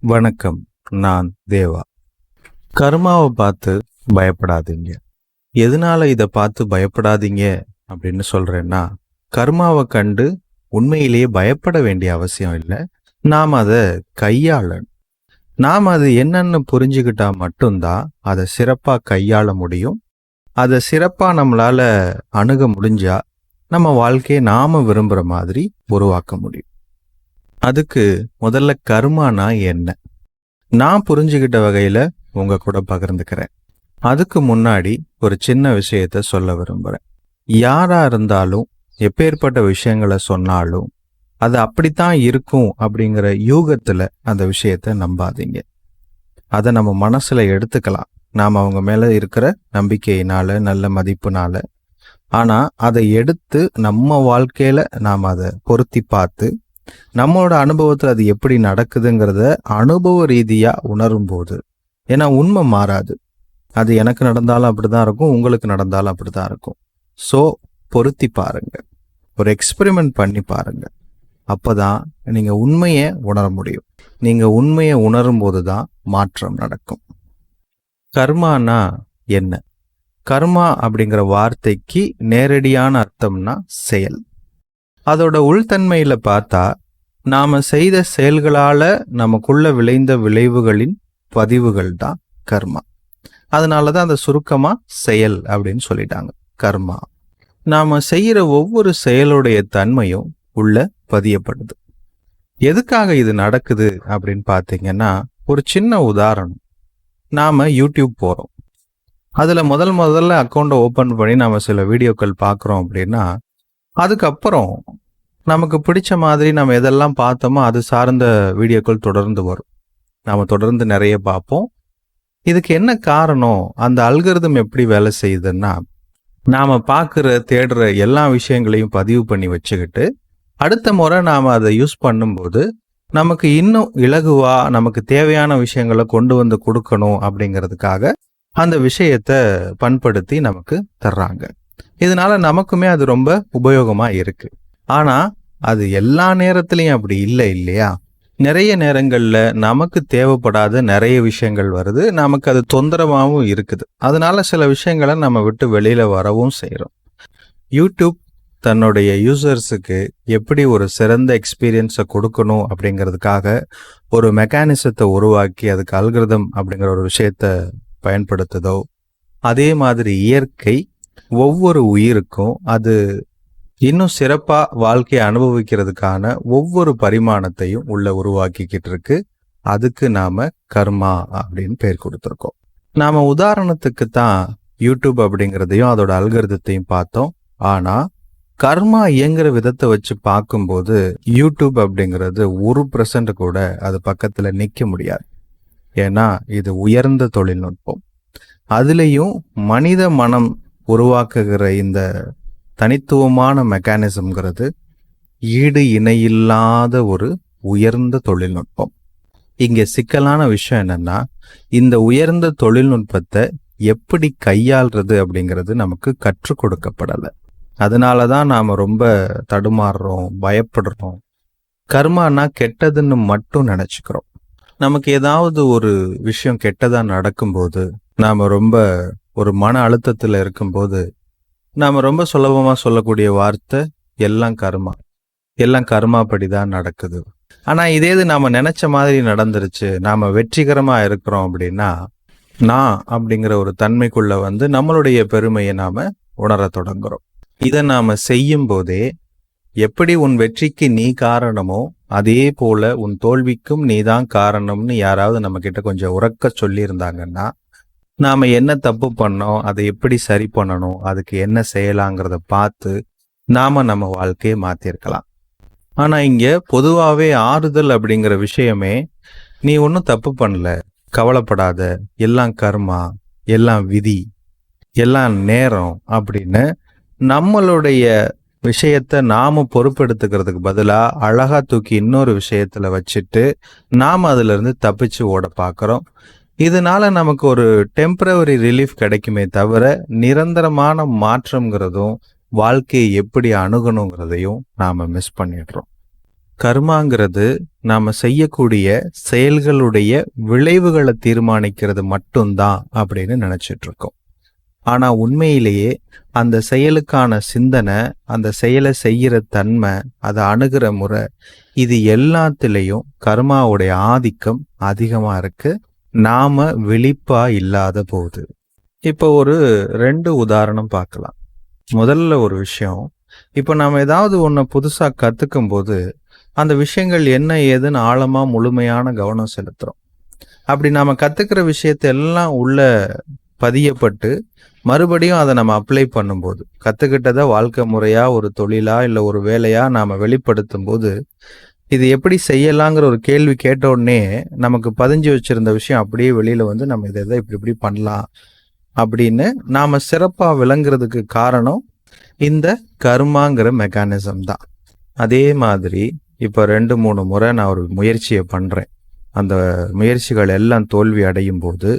வணக்கம் நான் தேவா. கர்மாவை பார்த்து பயப்படாதீங்க. எதனால இதை பார்த்து பயப்படாதீங்க அப்படின்னு சொல்றேன்னா கர்மாவை கண்டு உண்மையிலேயே பயப்பட வேண்டிய அவசியம் இல்லை. நாம் அதை கையாளணும். நாம் அது என்னன்னு புரிஞ்சுக்கிட்டா மட்டும்தான் அதை சிறப்பாக கையாள முடியும். அதை சிறப்பாக நம்மளால அணுக முடிஞ்சா நம்ம வாழ்க்கையை நாம விரும்புகிற மாதிரி உருவாக்க முடியும். அதுக்கு முதல்ல கர்மானா என்ன? நான் புரிஞ்சுக்கிட்ட வகையில உங்க கூட பகிர்ந்துக்கிறேன். அதுக்கு முன்னாடி ஒரு சின்ன விஷயத்த சொல்ல விரும்புறேன். யாரா இருந்தாலும் எப்பேற்பட்ட விஷயங்களை சொன்னாலும் அது அப்படித்தான் இருக்கும் அப்படிங்கிற யூகத்துல அந்த விஷயத்த நம்பாதீங்க. அதை நம்ம மனசுல எடுத்துக்கலாம். நாம் அவங்க மேலே இருக்கிற நம்பிக்கையினால நல்ல மதிப்புனால. ஆனால் அதை எடுத்து நம்ம வாழ்க்கையில நாம் அதை பொருத்தி பார்த்து நம்மளோட அனுபவத்தில் அது எப்படி நடக்குதுங்கிறத அனுபவ ரீதியா உணரும் போது ஏன்னா உண்மை மாறாது. அது எனக்கு நடந்தாலும் அப்படிதான் இருக்கும் உங்களுக்கு நடந்தாலும் அப்படிதான் இருக்கும். ஸோ பொருத்தி பாருங்க. ஒரு எக்ஸ்பெரிமெண்ட் பண்ணி பாருங்க. அப்பதான் நீங்க உண்மையை உணர முடியும். நீங்க உண்மையை உணரும் போது தான் மாற்றம் நடக்கும். கர்மானா என்ன? கர்மா அப்படிங்கிற வார்த்தைக்கு நேரடியான அர்த்தம்னா செயல். அதோட உள்தன்மையில பார்த்தா நாம செய்த செயல்களால நமக்குள்ள விளைந்த விளைவுகளின் பதிவுகள் தான் கர்மா. அதனால தான் அந்த சுருக்கமா செயல் அப்படின்னு சொல்லிட்டாங்க. கர்மா. நாம செய்யற ஒவ்வொரு செயலுடைய தன்மையும் உள்ள பதியப்படுது. எதுக்காக இது நடக்குது அப்படின்னு பார்த்தீங்கன்னா ஒரு சின்ன உதாரணம். நாம யூடியூப் போறோம். அதுல முதல் முதல்ல அக்கௌண்ட்டை ஓபன் பண்ணி நாம சில வீடியோக்கள் பார்க்குறோம் அப்படின்னா அதுக்கப்புறம் நமக்கு பிடிச்ச மாதிரி நம்ம எதெல்லாம் பார்த்தோமோ அது சார்ந்த வீடியோக்கள் தொடர்ந்து வரும். நாம் தொடர்ந்து நிறைய பார்ப்போம். இதுக்கு என்ன காரணம்? அந்த அல்கரிதம் எப்படி வேலை செய்யுதுன்னா நாம் பார்க்குற தேடுற எல்லா விஷயங்களையும் பதிவு பண்ணி வச்சுக்கிட்டு அடுத்த முறை நாம் அதை யூஸ் பண்ணும்போது நமக்கு இன்னும் இலகுவாக நமக்கு தேவையான விஷயங்களை கொண்டு வந்து கொடுக்கணும் அப்படிங்கிறதுக்காக அந்த விஷயத்த பண்படுத்தி நமக்கு தர்றாங்க. இதனால நமக்குமே அது ரொம்ப உபயோகமா இருக்கு. ஆனா அது எல்லா நேரத்திலையும் அப்படி இல்லை இல்லையா? நிறைய நேரங்களில் நமக்கு தேவைப்படாத நிறைய விஷயங்கள் வருது. நமக்கு அது தொந்தரவாகவும் இருக்குது. அதனால சில விஷயங்களை நம்ம விட்டு வெளியில் வரவும் செய்கிறோம் யூடியூப் தன்னுடைய யூசர்ஸுக்கு எப்படி ஒரு சிறந்த எக்ஸ்பீரியன்ஸை கொடுக்கணும் அப்படிங்கிறதுக்காக ஒரு மெக்கானிசத்தை உருவாக்கி அதுக்கு அல்கிருதம் அப்படிங்கிற ஒரு விஷயத்த பயன்படுத்துதோ அதே மாதிரி இயற்கை ஒவ்வொரு உயிருக்கும் அது இன்னும் சிறப்பாக வாழ்க்கையை அனுபவிக்கிறதுக்கான ஒவ்வொரு பரிமாணத்தையும் உள்ள உருவாக்கிக்கிட்டு இருக்கு. அதுக்கு நாம கர்மா அப்படின்னு பேர் கொடுத்துருக்கோம். நாம உதாரணத்துக்கு தான் யூடியூப் அப்படிங்கிறதையும் அதோட அல்கிருதத்தையும் பார்த்தோம். ஆனா கர்மா இயங்குற விதத்தை வச்சு பார்க்கும்போது யூடியூப் அப்படிங்கிறது ஒரு பர்சன்ட் கூட அது பக்கத்துல நிக்க முடியாது. ஏன்னா இது உயர்ந்த தொழில்நுட்பம். அதுலேயும் மனித மனம் உருவாக்குகிற இந்த தனித்துவமான மெக்கானிசம்ங்கிறது ஈடு இணையில்லாத ஒரு உயர்ந்த தொழில்நுட்பம். இங்கே சிக்கலான விஷயம் என்னன்னா இந்த உயர்ந்த தொழில்நுட்பத்தை எப்படி கையாள்றது அப்படிங்கிறது நமக்கு கற்றுக் கொடுக்கப்படலை. அதனால தான் நாம் ரொம்ப தடுமாறுறோம் பயப்படுறோம். கர்மானா கெட்டதுன்னு மட்டும் நினச்சிக்கிறோம். நமக்கு ஏதாவது ஒரு விஷயம் கெட்டதாக நடக்கும்போது நாம் ரொம்ப ஒரு மன அழுத்தத்தில் இருக்கும்போது நாம் ரொம்ப சுலபமாக சொல்லக்கூடிய வார்த்தை எல்லாம் கர்மா. எல்லாம் கர்மாப்படி தான் நடக்குது. ஆனால் இதே இது நாம் நினச்ச மாதிரி நடந்துருச்சு நாம் வெற்றிகரமாக இருக்கிறோம் அப்படின்னா நான் அப்படிங்கிற ஒரு தன்மைக்குள்ள வந்து நம்மளுடைய பெருமையை நாம் உணர தொடங்குறோம். இதை நாம் செய்யும் போதே எப்படி உன் வெற்றிக்கு நீ காரணமோ அதே போல உன் தோல்விக்கும் நீதான் காரணம்னு யாராவது நம்ம கிட்ட கொஞ்சம் உறக்க சொல்லியிருந்தாங்கன்னா நாம் என்ன தப்பு பண்ணோம் அதை எப்படி சரி பண்ணணும் அதுக்கு என்ன செய்யலாங்கிறத பார்த்து நாம நம்ம வாழ்க்கையை மாற்றிருக்கலாம் ஆனால் இங்கே பொதுவாகவே ஆறுதல் அப்படிங்கிற விஷயமே நீ ஒன்றும் தப்பு பண்ணல கவலைப்படாத எல்லாம் கர்மா எல்லாம் விதி எல்லாம் நேரம் அப்படின்னு நம்மளுடைய விஷயத்த நாம பொறுப்பெடுத்துக்கிறதுக்கு பதிலாக அழகா தூக்கி இன்னொரு விஷயத்துல வச்சுட்டு நாம் அதுல இருந்து தப்பிச்சு ஓட பார்க்குறோம். இதனால நமக்கு ஒரு டெம்பரவரி ரிலீஃப் கிடைக்குமே தவிர நிரந்தரமான மாற்றம்ங்கிறதும் வாழ்க்கையை எப்படி அணுகணுங்கிறதையும் நாம் மிஸ் பண்ணிடுறோம். கர்மாங்கிறது நாம் செய்யக்கூடிய செயல்களுடைய விளைவுகளை தீர்மானிக்கிறது மட்டும்தான் அப்படின்னு நினச்சிட்டு இருக்கோம் ஆனால் உண்மையிலேயே அந்த செயலுக்கான சிந்தனை அந்த செயலை செய்கிற தன்மை அதை அணுகிற முறை இது எல்லாத்துலேயும் கர்மாவுடைய ஆதிக்கம் அதிகமாக இருக்கு. நாம விழிப்பா இல்லாத போது. இப்போ ஒரு ரெண்டு உதாரணம் பார்க்கலாம். முதல்ல ஒரு விஷயம். இப்போ நம்ம ஏதாவது ஒன்று புதுசாக கற்றுக்கும் போது அந்த விஷயங்கள் என்ன ஏதுன்னு ஆழமாக முழுமையான கவனம் செலுத்துகிறோம் அப்படி நாம் கற்றுக்கிற விஷயத்தை எல்லாம் உள்ள பதியப்பட்டு மறுபடியும் அதை நம்ம அப்ளை பண்ணும்போது கற்றுக்கிட்டதை வாழ்க்கை முறையாக ஒரு தொழிலா இல்லை ஒரு வேலையாக நாம் வெளிப்படுத்தும் போது இது எப்படி செய்யலாங்கிற ஒரு கேள்வி கேட்ட உடனே நமக்கு பதிஞ்சு வச்சிருந்த விஷயம் அப்படியே வெளியில வந்து நம்ம இதை இதை இப்படி இப்படி பண்ணலாம் அப்படின்னு நாம சிறப்பா விளங்குறதுக்கு காரணம் இந்த கர்மாங்கிற மெக்கானிசம் தான். அதே மாதிரி இப்போ ரெண்டு மூணு முறை நான் ஒரு முயற்சியை பண்ணுறேன் அந்த முயற்சிகள் எல்லாம் தோல்வி அடையும் போது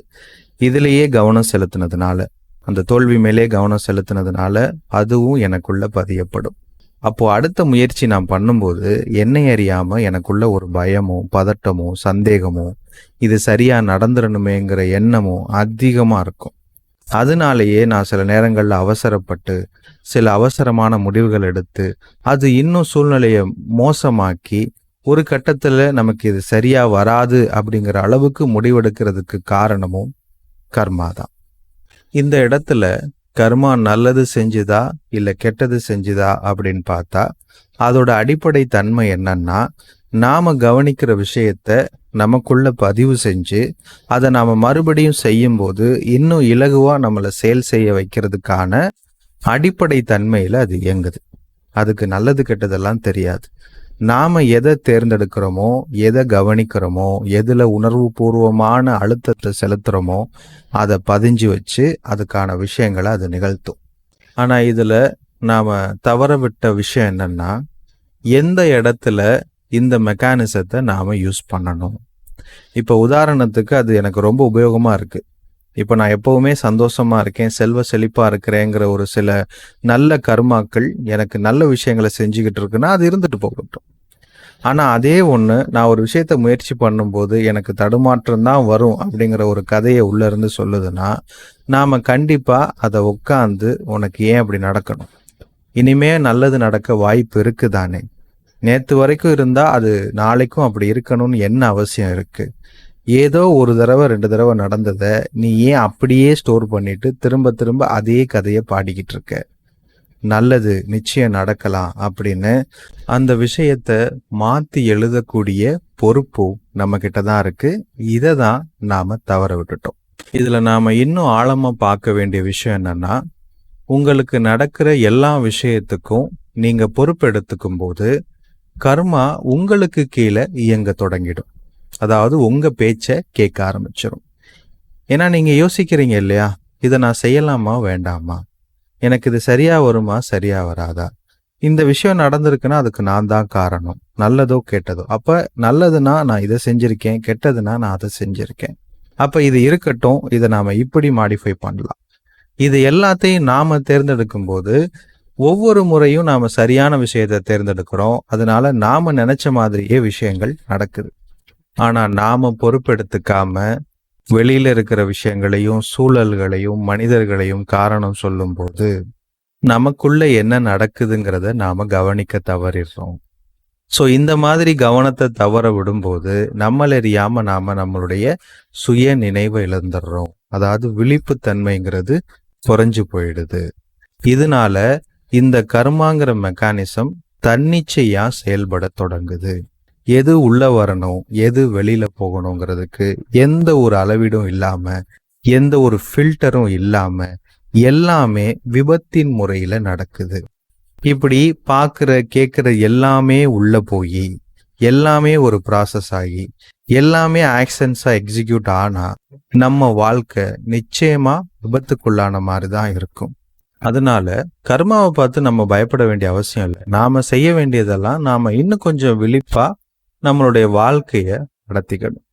இதுலேயே கவனம் செலுத்தினதுனால அந்த தோல்வி மேலே கவனம் செலுத்தினதுனால அதுவும் எனக்குள்ள பதியப்படும். அப்போ அடுத்த முயற்சி நான் பண்ணும்போது என்னை அறியாம எனக்குள்ள ஒரு பயமோ பதட்டமோ சந்தேகமோ இது சரியா நடந்துடணுமேங்கிற எண்ணமும் அதிகமா இருக்கும். அதனாலேயே நான் சில நேரங்களில் அவசரப்பட்டு சில அவசரமான முடிவுகள் எடுத்து அது இன்னும் சூழ்நிலையை மோசமாக்கி ஒரு கட்டத்தில் நமக்கு இது சரியா வராது அப்படிங்கிற அளவுக்கு முடிவெடுக்கிறதுக்கு காரணமும் கர்மா தான். இந்த இடத்துல கர்மா நல்லது செஞ்சுதா இல்லை கெட்டது செஞ்சுதா அப்படின்னு பார்த்தா அதோட அடிப்படை தன்மை என்னன்னா நாம கவனிக்கிற விஷயத்த நமக்குள்ள பதிவு செஞ்சு அதை நாம மறுபடியும் செய்யும்போது இன்னும் இலகுவா நம்மளை செயல் செய்ய வைக்கிறதுக்கான அடிப்படை தன்மையில அது இயங்குது. அதுக்கு நல்லது கெட்டதெல்லாம் தெரியாது. நாம எதை தேர்ந்தெடுக்கிறோமோ எதை கவனிக்கிறோமோ எதில் உணர்வு பூர்வமான அழுத்தத்தை செலுத்துகிறோமோ அதை பதிஞ்சு வச்சு அதுக்கான விஷயங்களை அது நிகழ்த்தும். ஆனால் இதில் நாம் தவற விட்ட விஷயம் என்னென்னா எந்த இடத்துல இந்த மெக்கானிசத்தை நாம் யூஸ் பண்ணணும்? இப்போ உதாரணத்துக்கு அது எனக்கு ரொம்ப உபயோகமாக இருக்குது இப்போ நான் எப்பவுமே சந்தோஷமா இருக்கேன் செல்வ செழிப்பா இருக்கிறேங்கிற ஒரு சில நல்ல கர்மாக்கள் எனக்கு நல்ல விஷயங்களை செஞ்சுக்கிட்டு இருக்குன்னா அது இருந்துட்டு போகட்டும். ஆனா அதே ஒண்ணு நான் ஒரு விஷயத்த முயற்சி பண்ணும்போது எனக்கு தடுமாற்றம் தான் வரும் அப்படிங்கிற ஒரு கதையை உள்ள இருந்து சொல்லுதுன்னா நாம கண்டிப்பா அதை உட்காந்து உனக்கு ஏன் அப்படி நடக்கணும்? இனிமே நல்லது நடக்க வாய்ப்பு இருக்குதானே நேத்து வரைக்கும் இருந்தா அது நாளைக்கும் அப்படி இருக்கணும்னு என்ன அவசியம் இருக்கு? ஏதோ ஒரு தடவை ரெண்டு தடவை நடந்ததை நீ ஏன் அப்படியே ஸ்டோர் பண்ணிட்டு திரும்ப திரும்ப அதே கதையை பாடிக்கிட்டு இருக்க? நல்லது நிச்சயம் நடக்கலாம் அப்படின்னு அந்த விஷயத்த மாத்தி எழுதக்கூடிய பொறுப்பும் நம்ம கிட்ட தான் இருக்கு. இதை தான் நாம தவற விட்டுட்டோம். இதுல நாம இன்னும் ஆழமா பார்க்க வேண்டிய விஷயம் என்னன்னா உங்களுக்கு நடக்கிற எல்லா விஷயத்துக்கும் நீங்க பொறுப்பெடுத்துக்கும் போது கர்மா உங்களுக்கு கீழே இயங்க தொடங்கிடும். அதாவது உங்கள் பேச்சை கேட்க ஆரம்பிச்சிடும் ஏன்னா நீங்கள் யோசிக்கிறீங்க இல்லையா? இதை நான் செய்யலாமா வேண்டாமா? எனக்கு இது சரியாக வருமா சரியாக வராதா? இந்த விஷயம் நடந்திருக்குன்னா அதுக்கு நான் தான் காரணம். நல்லதோ கெட்டதோ. அப்போ நல்லதுன்னா நான் இதை செஞ்சுருக்கேன். கெட்டதுன்னா நான் அதை செஞ்சுருக்கேன். அப்போ இது இருக்கட்டும். இதை நாம் இப்படி மாடிஃபை பண்ணலாம். இது எல்லாத்தையும் நாம் தேர்ந்தெடுக்கும் போது ஒவ்வொரு முறையும் நாம் சரியான விஷயத்தை தேர்ந்தெடுக்கிறோம். அதனால நாம் நினச்ச மாதிரியே விஷயங்கள் நடக்குது. ஆனால் நாம் பொறுப்பெடுத்துக்காம வெளியில் இருக்கிற விஷயங்களையும் சூழல்களையும் மனிதர்களையும் காரணம் சொல்லும்போது நமக்குள்ள என்ன நடக்குதுங்கிறத நாம் கவனிக்க தவறிடுறோம். ஸோ இந்த மாதிரி கவனத்தை தவற விடும்போது நம்மளறியாம நாம நம்மளுடைய சுய நினைவை இழந்துடுறோம். அதாவது விழிப்புத்தன்மைங்கிறது குறைஞ்சு போயிடுது. இதனால இந்த கர்மாங்கிற மெக்கானிசம் தன்னிச்சையா செயல்பட தொடங்குது. எது உள்ள வரணும் எது வெளியில போகணுங்கிறதுக்கு எந்த ஒரு அளவீடும் இல்லாம எந்த ஒரு ஃபில்டரும் இல்லாம எல்லாமே விபத்தின் முறையில நடக்குது. இப்படி பார்க்குற கேட்குற எல்லாமே உள்ள போய் எல்லாமே ஒரு ப்ராசஸ் ஆகி எல்லாமே ஆக்ஷன்ஸா எக்ஸிக்யூட் ஆனா நம்ம வாழ்க்கை நிச்சயமா விபத்துக்குள்ளான மாதிரி தான் இருக்கும். அதனால கர்மாவை பார்த்து நம்ம பயப்பட வேண்டிய அவசியம் இல்லை. நாம செய்ய வேண்டியதெல்லாம் நாம இன்னும் கொஞ்சம் விழிப்பா நம்மளுடைய வாழ்க்கையை நடத்திக்கணும்.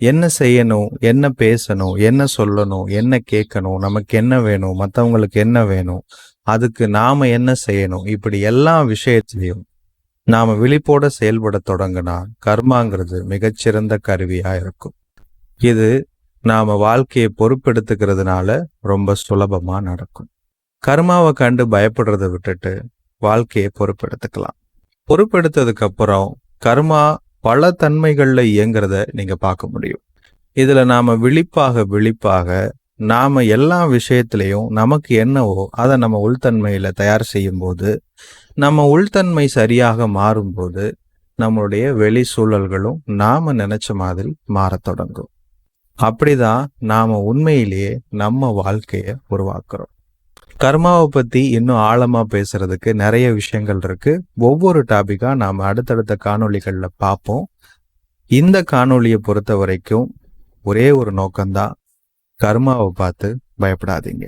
என்ன செய்யணும் என்ன பேசணும் என்ன சொல்லணும் என்ன கேட்கணும் நமக்கு என்ன வேணும் மற்றவங்களுக்கு என்ன வேணும் அதுக்கு நாம என்ன செய்யணும் இப்படி எல்லா விஷயத்திலையும் நாம விழிப்போட செயல்பட தொடங்கினா கர்மாங்கிறது மிகச்சிறந்த கருவியா இருக்கும். இது நாம வாழ்க்கையை பொறுப்பெடுத்துக்கிறதுனால ரொம்ப சுலபமா நடக்கும். கர்மாவை கண்டு பயப்படுறத விட்டுட்டு வாழ்க்கையை பொறுப்பெடுத்துக்கலாம். பொறுப்பெடுத்ததுக்கு அப்புறம் கர்மா பல தன்மைகளில் இயங்குறத நீங்கள் பார்க்க முடியும். இதில் நாம் விழிப்பாக விழிப்பாக நாம் எல்லா விஷயத்திலையும் நமக்கு என்னவோ அதை நம்ம உள்தன்மையில் தயார் செய்யும்போது நம்ம உள்தன்மை சரியாக மாறும்போது நம்மளுடைய வெளி சூழல்களும் நாம் நினச்ச மாதிரி மாறத் தொடங்கும். அப்படிதான் நாம் உண்மையிலேயே நம்ம வாழ்க்கையை உருவாக்குறோம். கர்மாவை பத்தி இன்னும் ஆழமா பேசுறதுக்கு நிறைய விஷயங்கள் இருக்கு. ஒவ்வொரு டாபிக்கா நாம அடுத்தடுத்த காணொளிகளில் பார்ப்போம். இந்த காணொளியை பொறுத்த வரைக்கும் ஒரே ஒரு நோக்கம்தான் கர்மாவை பார்த்து பயப்படாதீங்க.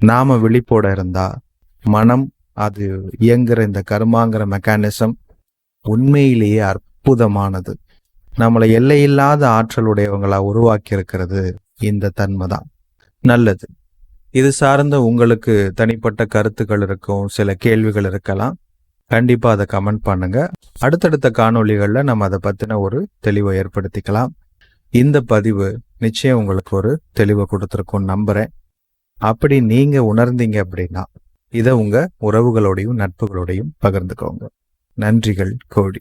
நாம விழிப்போட இருந்தா மனம் அது இயங்குற இந்த கர்மாங்கிற மெக்கானிசம் உண்மையிலேயே அற்புதமானது. நம்மளை எல்லையில்லாத ஆற்றலுடையவங்களா உருவாக்கி இருக்கிறது இந்த தன்மை தான் நல்லது. இது சார்ந்த உங்களுக்கு தனிப்பட்ட கருத்துக்கள் இருக்கும் சில கேள்விகள் இருக்கலாம். கண்டிப்பாக அதை கமெண்ட் பண்ணுங்க. அடுத்தடுத்த காணொலிகளில் நம்ம அதை பற்றின ஒரு தெளிவை ஏற்படுத்திக்கலாம். இந்த பதிவு நிச்சயம் உங்களுக்கு ஒரு தெளிவை கொடுத்துருக்கும் நம்புகிறேன் அப்படி நீங்கள் உணர்ந்தீங்க அப்படின்னா இதை உங்கள் உறவுகளோடையும் நட்புகளோடையும் பகிர்ந்துக்கோங்க. நன்றிகள் கோடி